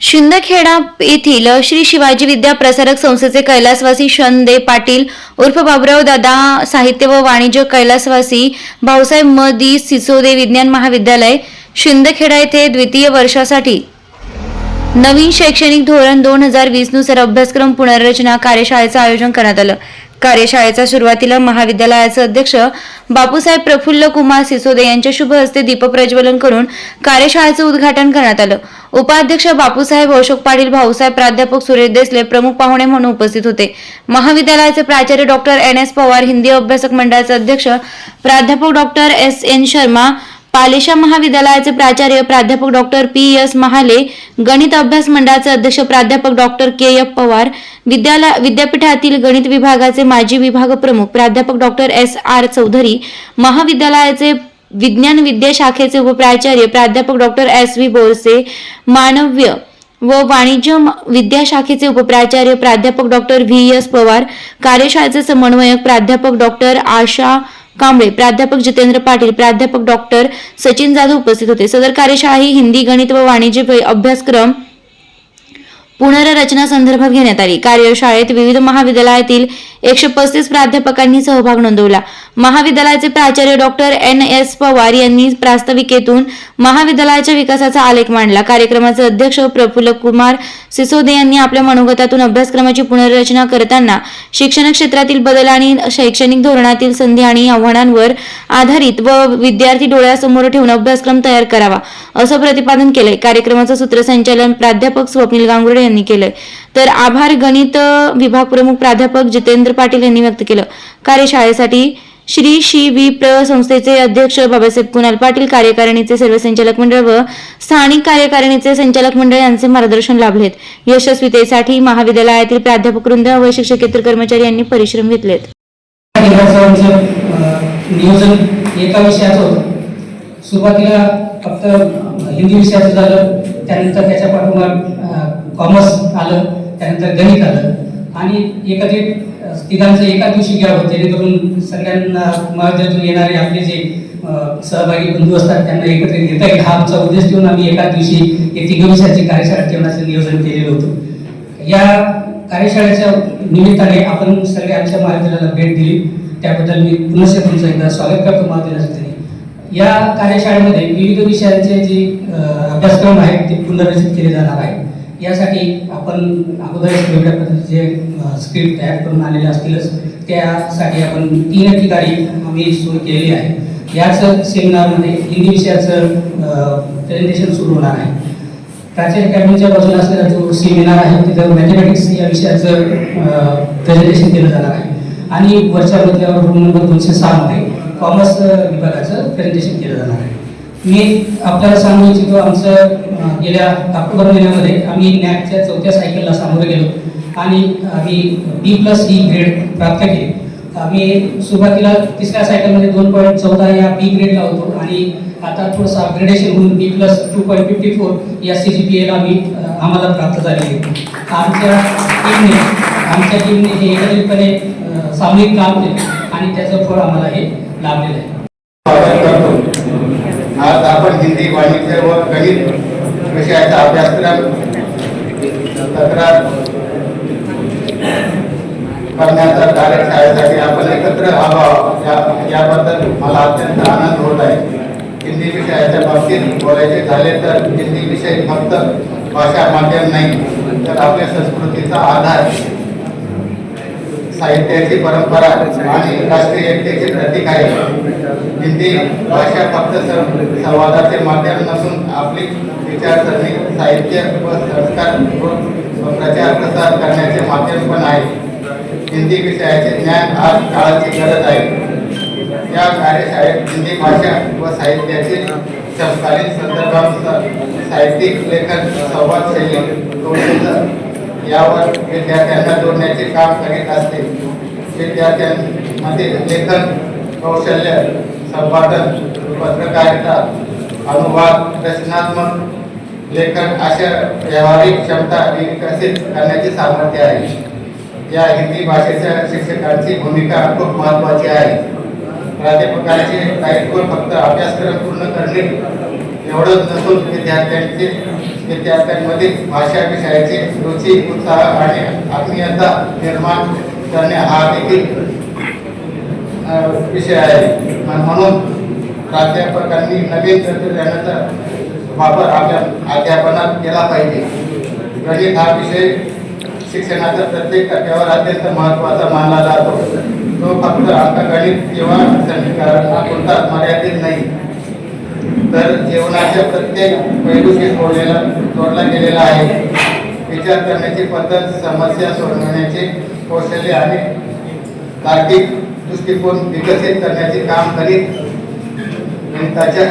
शिंदखेडा येथील श्री शिवाजी विद्या प्रसारक संस्थेचे कैलासवासी शंदे पाटील उर्फ बाबुराव दादा साहित्य व वाणिज्य कैलासवासी भाऊसाहेब म. दी सिसोदे विज्ञान महाविद्यालय शिंदखेडा येथे द्वितीय वर्षासाठी नवीन शैक्षणिक धोरण दोन हजार वीसनुसार अभ्यासक्रम पुनर्रचना कार्यशाळेचं आयोजन करण्यात आलं. कार्यशाळेच्या सुरुवातीला महाविद्यालयाचे अध्यक्ष बापूसाहेब प्रफुल्ल कुमार सिसोदे यांच्या शुभ हस्ते दीपप्रज्वलन करून कार्यशाळेचं उद्घाटन करण्यात आलं. उपाध्यक्ष बापूसाहेब अशोक पाटील भाऊसाहेब प्राध्यापक सुरेश देसले प्रमुख पाहुणे म्हणून उपस्थित होते. महाविद्यालयाचे प्राचार्य doctor N S Pawar Hindi अभ्यासक मंडळाचे अध्यक्ष प्राध्यापक doctor S N Sharma Palesha महाविद्यालयाचे प्राचार्य प्राध्यापक डॉक्टर पी एस महाले गणित अभ्यास मंडळाचे अध्यक्ष प्राध्यापक डॉक्टर के एफ पवार विद्यालय विद्यापीठातील गणित विभागाचे माजी विभाग प्रमुख प्राध्यापक डॉक्टर एस आर चौधरी महाविद्यालयाचे विज्ञान विद्या शाखेचे उपप्राचार्य प्राध्यापक डॉक्टर एस व्ही बोरसे मानव्य व वाणिज्य विद्याशाखेचे उपप्राचार्य प्राध्यापक डॉक्टर व्ही एस पवार कार्यशाळेचे समन्वयक प्राध्यापक डॉक्टर आशा कांबळे प्राध्यापक जितेंद्र पाटील प्राध्यापक डॉक्टर सचिन जाधव उपस्थित होते. सदर कार्यशाळा ही हिंदी गणित व वाणिज्य अभ्यासक्रम पुनर्रचना संदर्भात घेण्यात आली. कार्यशाळेत विविध महाविद्यालयातील एकशे पस्तीस प्राध्यापकांनी सहभाग नोंदवला. महाविद्यालयाचे प्राचार्य डॉक्टर एन एस पवार यांनी प्रास्ताविकेतून महाविद्यालयाच्या विकासाचा आलेख मांडला. कार्यक्रमाचे अध्यक्ष प्रफुल्ल कुमार सिसोदे यांनी आपल्या मनोगतातून अभ्यासक्रमाची पुनर्रचना करताना शिक्षण क्षेत्रातील बदल आणि शैक्षणिक धोरणातील संधी आणि आव्हानांवर आधारित व विद्यार्थी डोळ्यासमोर ठेवून अभ्यासक्रम तयार करावा असं प्रतिपादन केलंय. कार्यक्रमाचं सूत्रसंचालन प्राध्यापक स्वप्नील गांगुर्डे यांनी केलंय. तर आभार गणित विभाग प्रमुख प्राध्यापक जितेंद्र पाटील यांनी व्यक्त केलं. कार्यशाळेसाठी श्री शी व्ही प्र संस्थेचे अध्यक्ष बाबासाहेब कुणाल पाटील कार्यकारिणीचे सर्व संचालक मंडळ व स्थानिक कार्यकारिणीचे संचालक मंडळ यांचे मार्गदर्शन लाभलेत. यशस्वीतेसाठी महाविद्यालयातील प्राध्यापक वृंद व शिक्षकेतर कर्मचारी यांनी परिश्रम घेतलेत. नियोजन एका विषयाचं होतं. सुरुवातीला फक्त हिंदी विषयाचं झालं त्यानंतर त्याच्या पाठोपाठ कॉमर्स आलं त्यानंतर गणित आलं. आणि एकत्रित तिघांचं एका दिवशी घ्यावं जेणेकरून सगळ्यांना महाराष्ट्रातून येणारे आपले जे सहभागी बंधू असतात त्यांना एकत्रित घेता येईल हा आमचा उद्देश ठेवून आम्ही एका दिवशी हे तिघ विषयाची कार्यशाळा ठेवण्याचं नियोजन केलेलं होतं. या कार्यशाळेच्या निमित्ताने आपण सगळे आमच्या महाविद्यालयाला भेट दिली. त्याबद्दल मी पुनश्च तुमचं एकदा स्वागत करतो महाविद्यालयाच्या या कार्यशाळेमध्ये विविध विषयांचे जे अभ्यासक्रम आहेत ते पुनर्रचित केले जाणार आहे यासाठी आपण अगोदर वेगळ्या पद्धतीचे स्क्रिप्ट तयार करून आलेले असतीलच. त्यासाठी आपण तीन ठिकाणी आम्ही सुरू केलेली आहे. याच सेमिनारमध्ये हिंदी विषयाचं प्रेझेंटेशन सुरू होणार आहे. प्राचीन अकॅडमीच्या बाजूला असलेला जो सेमिनार आहे तिथं मॅथमॅटिक्स या विषयाचं प्रेझेंटेशन केलं जाणार आहे. आणि वरच्या मजल्यावर रूम नंबर दोनशे सहामध्ये कॉमर्स विभागाचं प्रेझेंटेशन केलं जाणार आहे. मी आपल्याला सांगू इच्छितो आमचं गेल्या ऑक्टोबर महिन्यामध्ये आम्ही नॅकच्या चौथ्या सायकलला सामोरे गेलो आणि आम्ही बी प्लस ही ग्रेड प्राप्त केली. आम्ही सुरुवातीला तिसऱ्या सायकलमध्ये दोन पॉईंट चौदा या बी ग्रेडला होतो आणि आता थोडंसं अपग्रेडेशन होऊन B plus two point fifty four या सी जी पी एला आम्ही आम्हाला प्राप्त झालेली आहे. आमच्या टीमने आमच्या टीमने हे एकत्रितपणे सामूहिक काम केलं आणि त्याचं फळ आम्हाला हे लाभलेलं आहे. आज आपण हिंदी वाणिज्य व गणित विषयाचा अभ्यासक्रम तक्रार करण्याचा कार्यशाळेसाठी आपण एकत्र आलो याबद्दल मला अत्यंत आनंद होत आहे. हिंदी विषयाच्या बाबतीत बोलायचे झाले तर हिंदी विषय फक्त भाषा माध्यम नाही तर आपल्या संस्कृतीचा आधार साहित्याची परंपरा आणि राष्ट्रीय एकतेचे प्रतीक आहे. हिंदी भाषा फक्त संवादाचे माध्यम नसून आपली विचारसरणी साहित्य व संस्कार व प्रचार प्रसार करण्याचे माध्यम पण आहे. हिंदी विषयाचे ज्ञान आज काळाची गरज आहे. या कार्यशाळेत हिंदी भाषा व साहित्याचे समकालीन संदर्भानुसार साहित्यिक लेखन संवाद शैली कौशल्य यावर विद्यार्थ्यांना जोडण्याचे काम करीत असते विद्यार्थ्यांमध्ये लेखन कौशल्य संपादन पत्रकारिता अनुवाद रचनात्मक लेखन अशा व्यावहारिक क्षमता विकसित करण्याचे सामर्थ्य आहे. या हिंदी भाषेच्या शिक्षकांची भूमिका खूप महत्त्वाची आहे. प्राध्यापकांचे काही फक्त अभ्यासक्रम पूर्ण करणे एवढंच नसून विद्यार्थ्यांचे विद्यार्थ्यांमध्ये भाषा विषयाची रुची उत्साह आणि आत्मीयता निर्माण करणे हा देखील विषय आहे. म्हणून प्राध्यापकांनी नवीन तंत्रज्ञानाचा वापर आपल्या अध्यापनात केला पाहिजे. गणित हा विषय शिक्षणाचा प्रत्येक टप्प्यावर अत्यंत महत्त्वाचा मानला जातो. तो फक्त अंकगणित किंवा समीकरणापुरता मर्यादित नाही. तर जेवणाच्या प्रत्येक पैलूशी जोडलेला जोडला गेलेला आहे विचार करण्याची पद्धत समस्या सोडवण्याचे कौशल्य आणि तार्किक दृष्टिकोन विकसित करण्याचे काम करीत गणिताच्या